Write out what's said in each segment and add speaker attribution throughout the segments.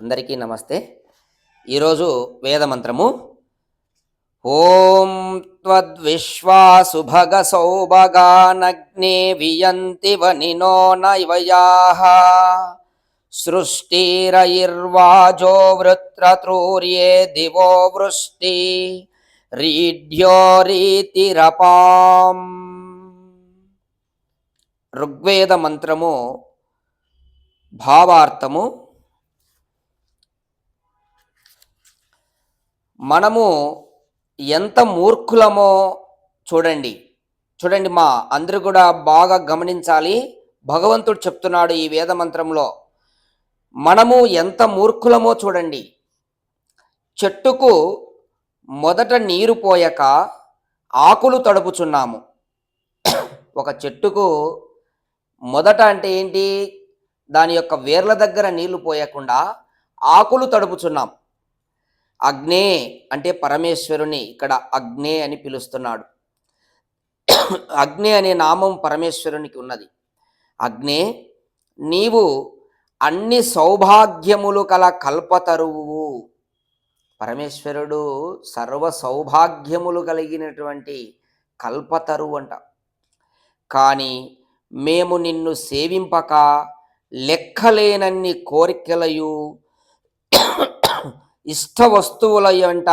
Speaker 1: అందరికీ నమస్తే. ఈరోజు వేదమంత్రము. ఓం త్వద్విశ్వాసుభగ సౌభగానగ్నే వియంతి వనినో నైవయా. సృష్టిరైర్వాజో వృత్రతృర్యే దివో వృష్టి. రీఢ్యో రీతిరపాం. ఋగ్వేద మంత్రము భావార్థము. మనము ఎంత మూర్ఖులమో చూడండి. చూడండి మా అందరూ కూడా బాగా గమనించాలి. భగవంతుడు చెప్తున్నాడు ఈ వేద మంత్రంలో. మనము ఎంత మూర్ఖులమో చూడండి. చెట్టుకు మొదట నీరు పోయక ఆకులు తడుపుచున్నాము. ఒక చెట్టుకు మొదట అంటే ఏంటి? దాని యొక్క వేర్ల దగ్గర నీళ్ళు పోయకుండా ఆకులు తడుపుచున్నాం. అగ్నే అంటే పరమేశ్వరుని ఇక్కడ అగ్నే అని పిలుస్తున్నాడు. అగ్నే అనే నామం పరమేశ్వరునికి ఉన్నది. అగ్నే నీవు అన్ని సౌభాగ్యములు కల కల్పతరువు. పరమేశ్వరుడు సర్వ సౌభాగ్యములు కలిగినటువంటి కల్పతరువు అంట. కానీ మేము నిన్ను సేవింపక లెక్కలేనన్ని కోరికలయు ఇష్ట వస్తువుల వెంట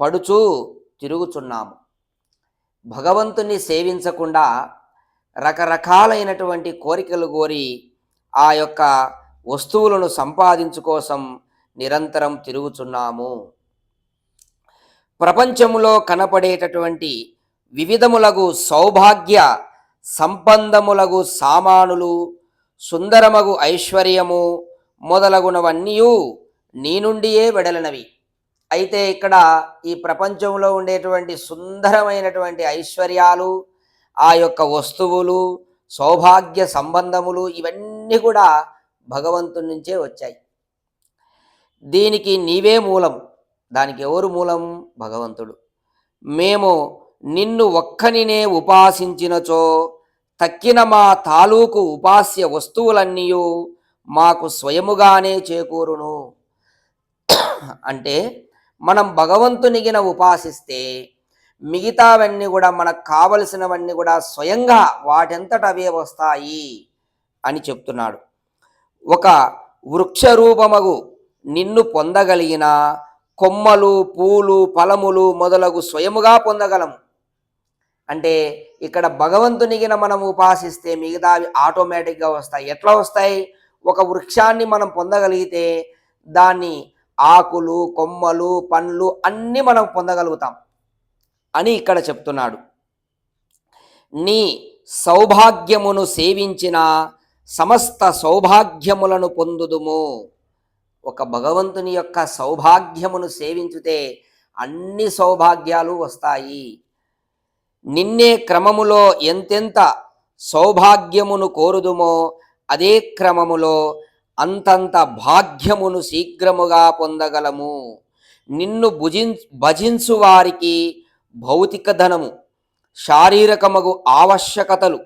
Speaker 1: పడుచు తిరుగుచున్నాము. భగవంతుని సేవించకుండా రకరకాలైనటువంటి కోరికలు కోరి ఆ యొక్క వస్తువులను సంపాదించు కోసం నిరంతరం తిరుగుచున్నాము. ప్రపంచములో కనపడేటటువంటి వివిధములగు సౌభాగ్య సంబంధములగు సామానులు సుందరమగు ఐశ్వర్యము మొదలగునవన్నీ నీ నుండియే వెడలనవి. అయితే ఇక్కడ ఈ ప్రపంచంలో ఉండేటువంటి సుందరమైనటువంటి ఐశ్వర్యాలు ఆ యొక్క వస్తువులు సౌభాగ్య సంబంధములు ఇవన్నీ కూడా భగవంతుడి నుంచే వచ్చాయి. దీనికి నీవే మూలం దానికి ఎవరు మూలం? భగవంతుడు. మేము నిన్ను ఒక్కనినే ఉపాసించినచో తక్కిన మా తాలూకు ఉపాస్య వస్తువులన్నీ మాకు స్వయముగానే చేకూరును. అంటే మనం భగవంతునిగిన ఉపాసిస్తే మిగతావన్నీ కూడా మనకు కావలసినవన్నీ కూడా స్వయంగా వాటంతట అవే వస్తాయి అని చెప్తున్నాడు. ఒక వృక్షరూపమగు నిన్ను పొందగలిగిన కొమ్మలు పూలు ఫలములు మొదలగు స్వయముగా పొందగలము. అంటే ఇక్కడ భగవంతునిగిన మనం ఉపాసిస్తే మిగతావి ఆటోమేటిక్గా వస్తాయి. ఎట్లా వస్తాయి? ఒక వృక్షాన్ని మనం పొందగలిగితే దాన్ని ఆకులు కొమ్మలు పండ్లు అన్నీ మనం పొందగలుగుతాం. అని ఇక్కడ చెప్తున్నాడు. నీ సౌభాగ్యమును సేవించిన సమస్త సౌభాగ్యములను పొందుదుము. ఒక భగవంతుని యొక్క సౌభాగ్యమును సేవించితే అన్ని సౌభాగ్యాలు వస్తాయి. నిన్నే క్రమములో ఎంతెంత సౌభాగ్యమును కోరుదుమో అదే క్రమములో అంతంత భాగ్యమును శీఘ్రముగా పొందగలము. నిన్ను భుజిం భజించు వారికి భౌతిక ధనము శారీరకమగు ఆవశ్యకతలు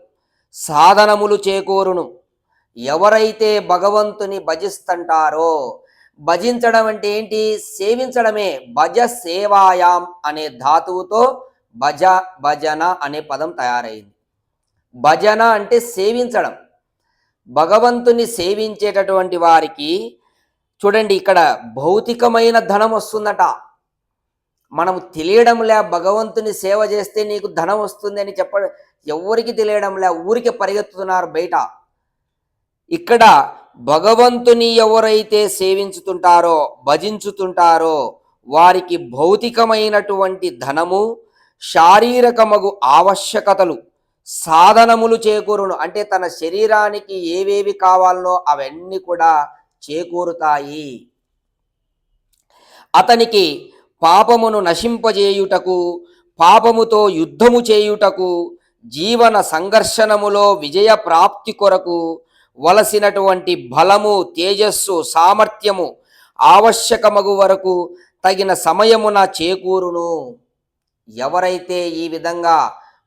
Speaker 1: సాధనములు చేకూరును. ఎవరైతే భగవంతుని భజిస్తుంటారో భజించడం అంటే ఏంటి? సేవించడమే భజ సేవాయాం అనే ధాతువుతో భజ భజన అనే పదం తయారైంది. భజన అంటే సేవించడం. భగవంతుని సేవించేటటువంటి వారికి చూడండి ఇక్కడ భౌతికమైన ధనం వస్తుందట. మనము తెలియడంలే భగవంతుని సేవ చేస్తే నీకు ధనం వస్తుంది అని చెప్ప ఎవరికి తెలియడంలే ఊరికి పరిగెత్తుతున్నారు బయట. ఇక్కడ భగవంతుని ఎవరైతే సేవించుతుంటారో భజించుతుంటారో వారికి భౌతికమైనటువంటి ధనము శారీరకమగు ఆవశ్యకతలు. సాధనములు చేకూరును. అంటే తన శరీరానికి ఏవేవి కావాలనో అవన్నీ కూడా చేకూరుతాయి. అతనికి పాపమును నశింపజేయుటకు పాపముతో యుద్ధము చేయుటకు జీవన సంఘర్షణములో విజయ ప్రాప్తి కొరకు వలసినటువంటి బలము తేజస్సు సామర్థ్యము ఆవశ్యకమగు వరకు తగిన సమయమున చేకూరును. ఎవరైతే ఈ విధంగా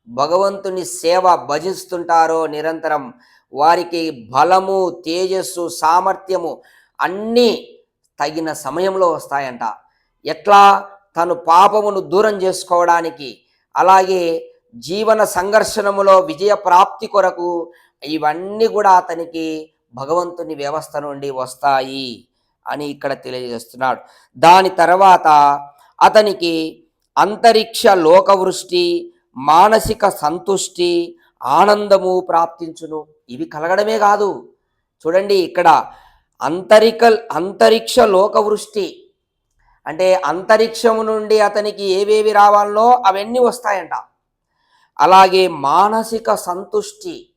Speaker 1: భగవంతుని సేవ భజిస్తుంటారో నిరంతరం. వారికి బలము తేజస్సు సామర్థ్యము అన్నీ తగిన సమయంలో వస్తాయంట. ఎట్లా? తను పాపమును దూరం చేసుకోవడానికి. అలాగే జీవన సంఘర్షణములో విజయ ప్రాప్తి కొరకు ఇవన్నీ కూడా అతనికి భగవంతుని వ్యవస్థ నుండి వస్తాయి అని ఇక్కడ తెలియజేస్తున్నాడు. దాని తర్వాత అతనికి అంతరిక్ష లోకవృష్టి మానసిక సంతుష్టి ఆనందము ప్రాప్తించును. ఇవి కలగడమే కాదు. చూడండి ఇక్కడ అంతరిక అంతరిక్ష లోకవృష్టి. అంటే అంతరిక్షము నుండి అతనికి ఏవేవి రావాలనో అవన్నీ వస్తాయంట. అలాగే మానసిక సంతుష్టి.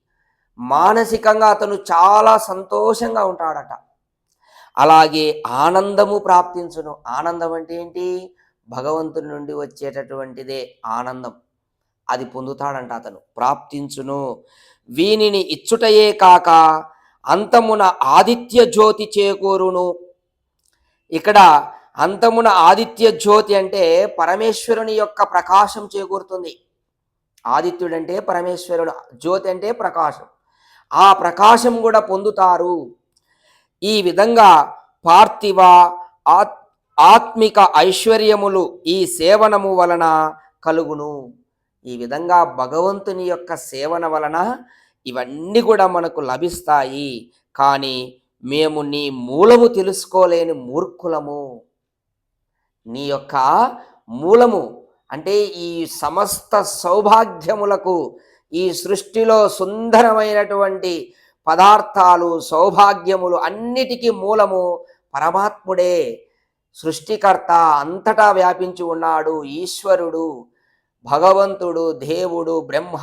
Speaker 1: మానసికంగా అతను చాలా సంతోషంగా ఉంటాడట. అలాగే ఆనందము ప్రాప్తించును. ఆనందం అంటే ఏంటి? భగవంతుని నుండి వచ్చేటటువంటిదే ఆనందం. అది పొందుతాడంట అతను. ప్రాప్తించును. వీనిని ఇచ్చుటయే కాక అంతమున ఆదిత్య జ్యోతి చేకూరును. ఇక్కడ అంతమున ఆదిత్య జ్యోతి అంటే పరమేశ్వరుని యొక్క ప్రకాశం చేకూరుతుంది. ఆదిత్యుడు అంటే పరమేశ్వరుడు జ్యోతి అంటే ప్రకాశం. ఆ ప్రకాశం కూడా పొందుతారు. ఈ విధంగా పార్థివ ఆత్ ఆత్మిక ఐశ్వర్యములు ఈ సేవనము వలన కలుగును. ఈ విధంగా భగవంతుని యొక్క సేవన వలన ఇవన్నీ కూడా మనకు లభిస్తాయి. కానీ మేము నీ మూలము తెలుసుకోలేని మూర్ఖులము. నీ యొక్క మూలము అంటే ఈ సమస్త సౌభాగ్యములకు ఈ సృష్టిలో సుందరమైనటువంటి పదార్థాలు సౌభాగ్యములు అన్నిటికీ మూలము పరమాత్ముడే. సృష్టికర్త అంతటా వ్యాపించి ఉన్నాడు ఈశ్వరుడు. భగవంతుడు దేవుడు బ్రహ్మ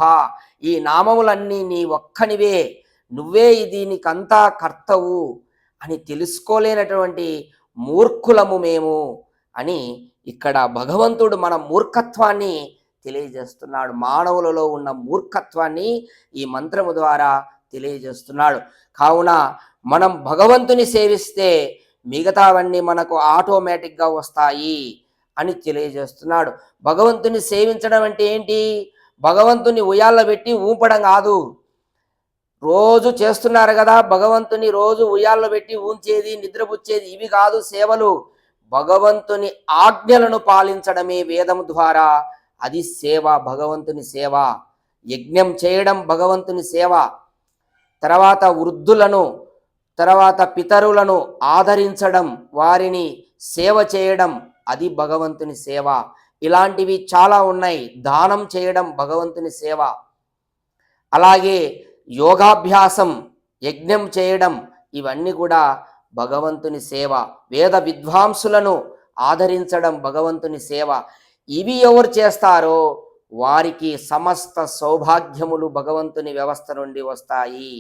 Speaker 1: ఈ నామములన్నీ నీ ఒక్కనివే. నువ్వే దీనికంతా కర్తవు అని తెలుసుకోలేనటువంటి మూర్ఖులము మేము అని ఇక్కడ భగవంతుడు మన మూర్ఖత్వాన్ని తెలియజేస్తున్నాడు. మానవులలో ఉన్న మూర్ఖత్వాన్ని ఈ మంత్రము ద్వారా తెలియజేస్తున్నాడు. కావున మనం భగవంతుని సేవిస్తే మిగతావన్నీ మనకు ఆటోమేటిక్గా వస్తాయి. అని తెలియజేస్తున్నాడు. భగవంతుని సేవించడం అంటే ఏంటి? భగవంతుని ఉయ్యాల పెట్టి ఊపడం కాదు. రోజు చేస్తున్నారు కదా భగవంతుని రోజు ఉయ్యాల్లో పెట్టి ఊంచేది నిద్రపుచ్చేది ఇవి కాదు సేవలు. భగవంతుని ఆజ్ఞలను పాలించడమే వేదం ద్వారా. అది సేవ భగవంతుని సేవ. యజ్ఞం చేయడం భగవంతుని సేవ. తర్వాత వృద్ధులను తర్వాత పితరులను ఆదరించడం వారిని సేవ చేయడం అది భగవంతుని సేవ. ఇలాంటివి చాలా ఉన్నాయి. దానం చేయడం భగవంతుని సేవ. అలాగే యోగాభ్యాసం యజ్ఞం చేయడం ఇవన్నీ కూడా భగవంతుని సేవ. వేద విద్వాంసులను ఆదరించడం భగవంతుని సేవ. ఇవి ఎవరు చేస్తారో వారికి సమస్త సౌభాగ్యములు భగవంతుని వ్యవస్థ నుండి వస్తాయి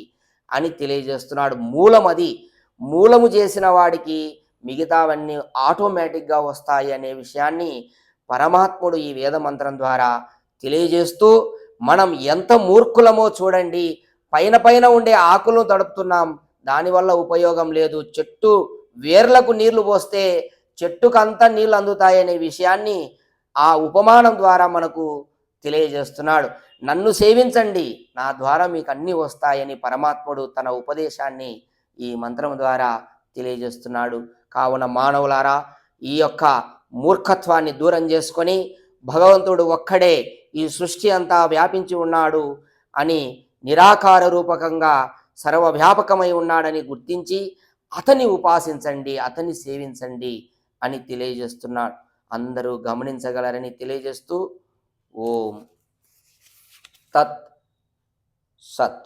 Speaker 1: అని తెలియజేస్తున్నాడు మూలం అది మూలము చేసిన వాడికి మిగతావన్నీ ఆటోమేటిక్గా వస్తాయి అనే విషయాన్ని పరమాత్ముడు ఈ వేద మంత్రం ద్వారా తెలియజేస్తూ మనం ఎంత మూర్ఖులమో చూడండి పైన పైన ఉండే ఆకులను తడుపుతున్నాం దానివల్ల ఉపయోగం లేదు. చెట్టు వేర్లకు నీళ్ళు పోస్తే చెట్టుకంతా నీళ్ళు అందుతాయనే విషయాన్ని ఆ ఉపమానం ద్వారా మనకు తెలియజేస్తున్నాడు. నన్ను సేవించండి నా ద్వారా మీకు అన్నీ వస్తాయని పరమాత్ముడు తన ఉపదేశాన్ని ఈ మంత్రం ద్వారా తెలియజేస్తున్నాడు. కావున మానవులారా ఈ యొక్క మూర్ఖత్వాన్ని దూరం చేసుకొని భగవంతుడు ఒక్కడే ఈ సృష్టి అంతా వ్యాపించి ఉన్నాడు అని నిరాకార రూపకంగా సర్వవ్యాపకమై ఉన్నాడని గుర్తించి అతని ఉపాసించండి అతన్ని సేవించండి అని తెలియజేస్తున్నాడు. అందరూ గమనించగలరని తెలియజేస్తూ ఓం. తత్ సత్.